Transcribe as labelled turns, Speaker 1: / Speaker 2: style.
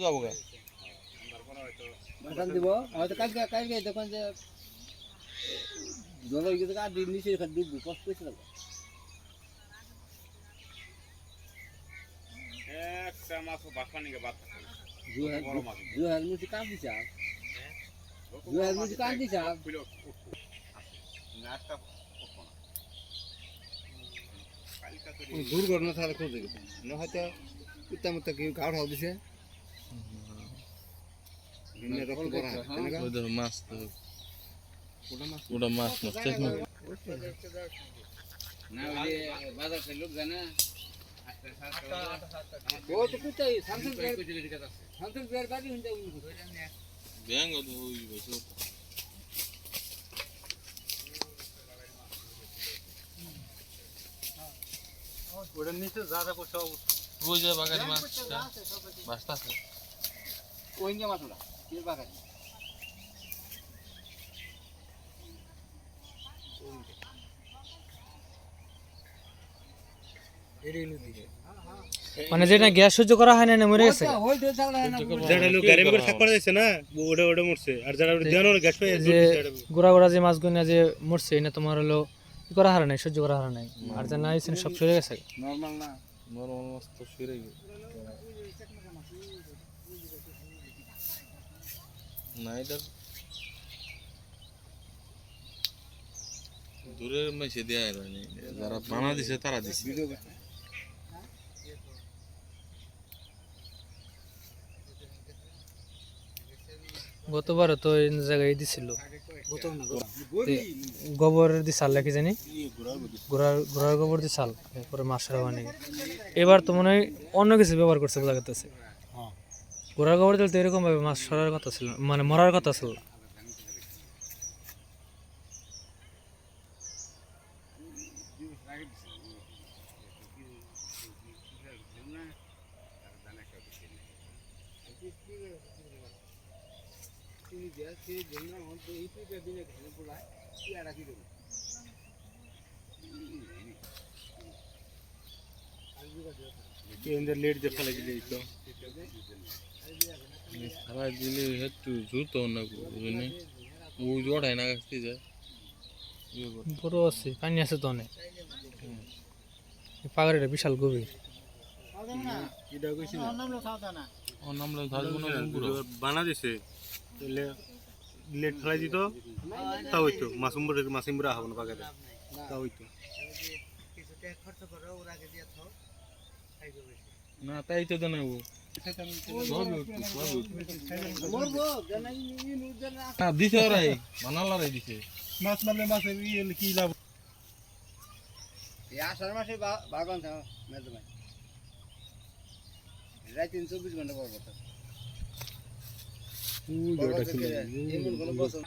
Speaker 1: যাব গা।
Speaker 2: মাথান দিব। হয়তো কালকে কালকে দেখুন যে জল হয়ে গেছে আর দিন নিচে ডুববো কষ্ট পেয়েছিল
Speaker 3: একটা মাছ বাসা নিকে বাদ
Speaker 2: বড় মাছ? হাজার দিছে দুর্ঘটনা ছাড়া খোঁজে গেছে। না হয়তো কুত্তা কেউ কাউড় হাও দিছে ভিন্ন রকম করা হয় তাই না?
Speaker 1: ওই দেখো মাছ তো।
Speaker 2: ওটা মাছ
Speaker 1: মাছ চেক না
Speaker 3: না ওই যে বাজার থেকে লোক জানে
Speaker 2: ও তো কুত্তা সামসুং বিয়ার সামসুং বিয়ার বাড়ি হইতে
Speaker 1: ব্যাং ও তো ওই বসে
Speaker 3: ওটার নিচে যা যা করছে
Speaker 1: ওই যে বাগানে মাছ মাছটা আছে
Speaker 2: ওইঙ্গা মাছ ওটা
Speaker 4: মানে যেটা গ্যাস সহ্য করা হয় না না মরে গেছে?
Speaker 2: না
Speaker 5: যেটা লোক গাড়ি করে থাক দিচ্ছে না ওটা ওটা মরছে। আর যারা দেওয়ানো গ্যাস পেয়ে
Speaker 4: যে গোড়া গোড়া যে মাছগুলো যে মরছে এটা তোমার হলো কি করা হারা নাই সহ্য করা হারা নাই। আর যা নাই সব চলে গেছে।
Speaker 2: নরমাল না
Speaker 1: নরমাল মাছ তো ফিরে গেছে। না এটা দূরের মেসে দেয়া হয়নি যারা বানা দিছে তারা দিছে।
Speaker 4: গতবার তো এই জায়গায় দিছিল। গোবর দি সাল নাকি জানি? ঘোড়ার ঘোড়ার গোবর দি সাল এরপরে মাছের হওয়া নেই এবার তো মনে হয় অন্য কিছু ব্যবহার করছে বোঝা গেছে ঘোড়ার গোবর দিলে তো এরকম ভাবে মাছ সরার কথা ছিল মানে মরার কথা ছিল।
Speaker 5: লেট দিয়ে ফেলে দিলে
Speaker 1: সারা দিলে একটু জুতো না বুঝলি? ওই জড়ায় না গাছতে যায়। ইয়ে
Speaker 4: বড় আছে পানি আছে তো অনেক। পাগড়িটা বিশাল গভীর।
Speaker 5: এটা না লেট ফেলাই দিত তা হইতো মাসুম্বর মাসিমরা হব না বাগাতে। তা হইতো।
Speaker 1: না তাই তো জানাই দিছে ওরাই বানালারাই দিছে।
Speaker 5: মাছ মারলে মাছ কি লাভ?
Speaker 2: আষাঢ় মাসে বাগান মেদ মাস রাত তিন চব্বিশ ঘণ্টা পর বছর বছর